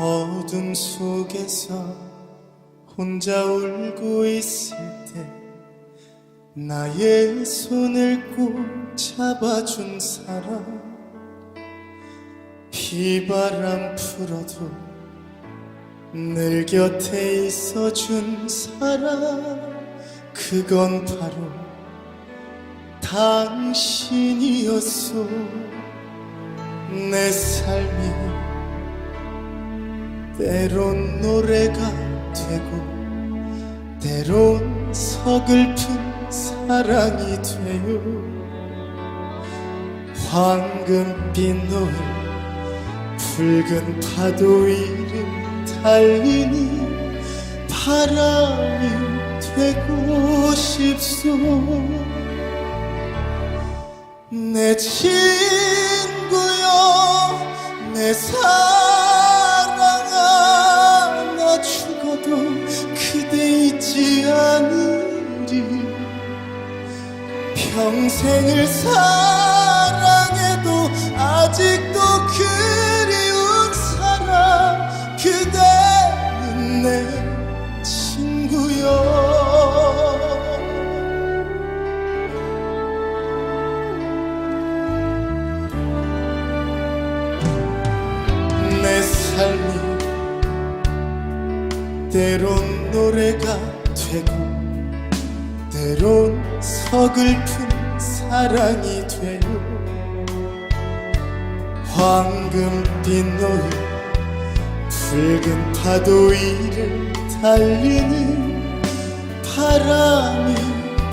어둠 속에서 혼자 울고 있을 때 나의 손을 꼭 잡아준 사람 비바람 불어도 늘 곁에 있어준 사람 그건 바로 당신이었어 내 삶이 때론 노래가 되고 때론 서글픈 사랑이 돼요. 황금빛 노을 붉은 파도 위를 달리는 바람이 되고 싶소. 내 친구여 내 사랑 평생을 사랑해도 아직도 그리운 사람 그대는 내 친구여. 내 삶이 때론 노래가 되고 때론 서글픈 사랑이 돼요 황금빛 노을 붉은 파도 위를 달리는 바람이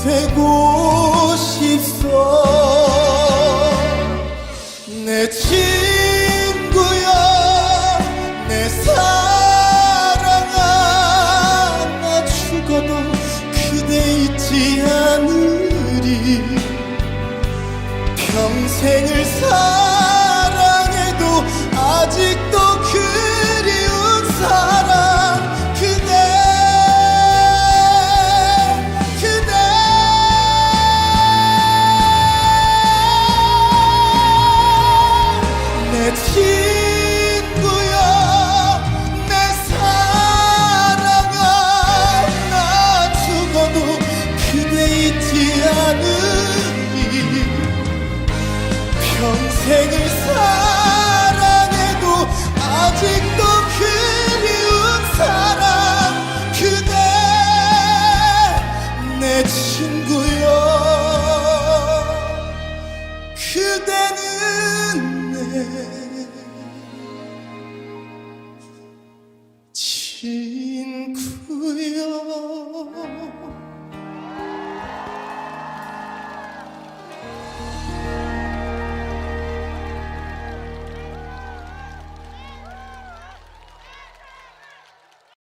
되고 싶소 내친 평생을 사랑해도 아직도 그리운 사람 그대 그대. 내 친구야 내 사랑아 나 죽어도 그대 잊지 않으리 평생을 사랑해도 아직도 그리운 사람 그대 내 친구여. 그대는 내